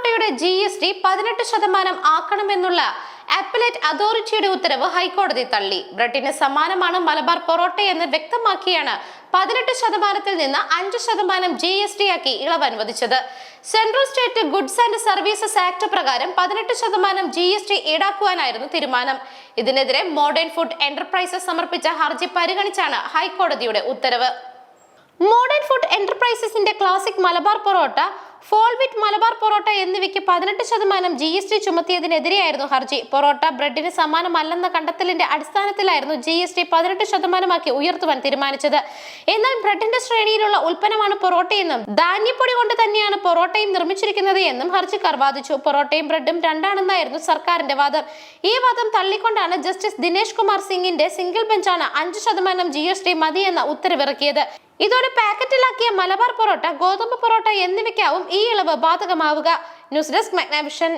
പൊറോട്ടയുടെ G S T പതിനെട്ട് ശതമാനം ആക്കണമെന്നുള്ള appellate അതോറിറ്റിയുടെ ഉത്തരവ് ഹൈക്കോടതി തള്ളി. ബ്രെഡിന് സമാനമാണ് മലബാർ പൊറോട്ട എന്ന് വ്യക്തമാക്കിയാണ് പതിനെട്ട് ശതമാനത്തിൽ നിന്ന് അഞ്ച് ശതമാനം ജി എസ് ടി ആക്കി ഇളവ് അനുവദിച്ചത് central state goods and services act പ്രകാരം പതിനെട്ട് ശതമാനം ജി എസ് ടി ഈടാക്കുവാനായിരുന്നു തീരുമാനം. ഇതിനെതിരെ മോഡേൺ ഫുഡ് എന്റർപ്രൈസസ് സമർപ്പിച്ച ഹർജി പരിഗണിച്ചാണ് ഹൈക്കോടതിയുടെ ഉത്തരവ്. മോഡേൺ ഫുഡ് എന്റർപ്രൈസസിന്റെ ക്ലാസിക് മലബാർ പൊറോട്ട ഫോൾവിറ്റ് മലബാർ പൊറോട്ട എന്നിവയ്ക്ക് പതിനെട്ട് ശതമാനം ജി എസ് ടി ചുമത്തിയതിനെതിരെയായിരുന്നു ഹർജി. പൊറോട്ട ബ്രെഡിന് സമാനമല്ലെന്ന കണ്ടെത്തലിന്റെ അടിസ്ഥാനത്തിലായിരുന്നു ജി എസ് ടി പതിനെട്ട് ശതമാനമാക്കി ഉയർത്തുവാൻ തീരുമാനിച്ചത്. എന്നാൽ ബ്രെഡിന്റെ ശ്രേണിയിലുള്ള ഉൽപ്പന്നമാണ് പൊറോട്ടയെന്നും ധാന്യപ്പൊടി കൊണ്ട് തന്നെയാണ് പൊറോട്ടയും നിർമ്മിച്ചിരിക്കുന്നത് എന്നും ഹർജിക്കാർ വാദിച്ചു. പൊറോട്ടയും ബ്രെഡും രണ്ടാണെന്നായിരുന്നു സർക്കാരിന്റെ വാദം. ഈ വാദം തള്ളിക്കൊണ്ടാണ് ജസ്റ്റിസ് ദിനേശ് കുമാർ സിംഗിന്റെ സിംഗിൾ ബെഞ്ചാണ് അഞ്ച് ശതമാനം ജി എസ് ടി മതിയെന്ന ഉത്തരവിറക്കിയത്. ഇതോടെ പാക്കറ്റിലാക്കിയ മലബാർ പൊറോട്ട ഗോതമ്പ് പൊറോട്ട എന്നിവയ്ക്കാവും ഈ ഇളവ് ബാധകമാവുക. News desk Magnavision.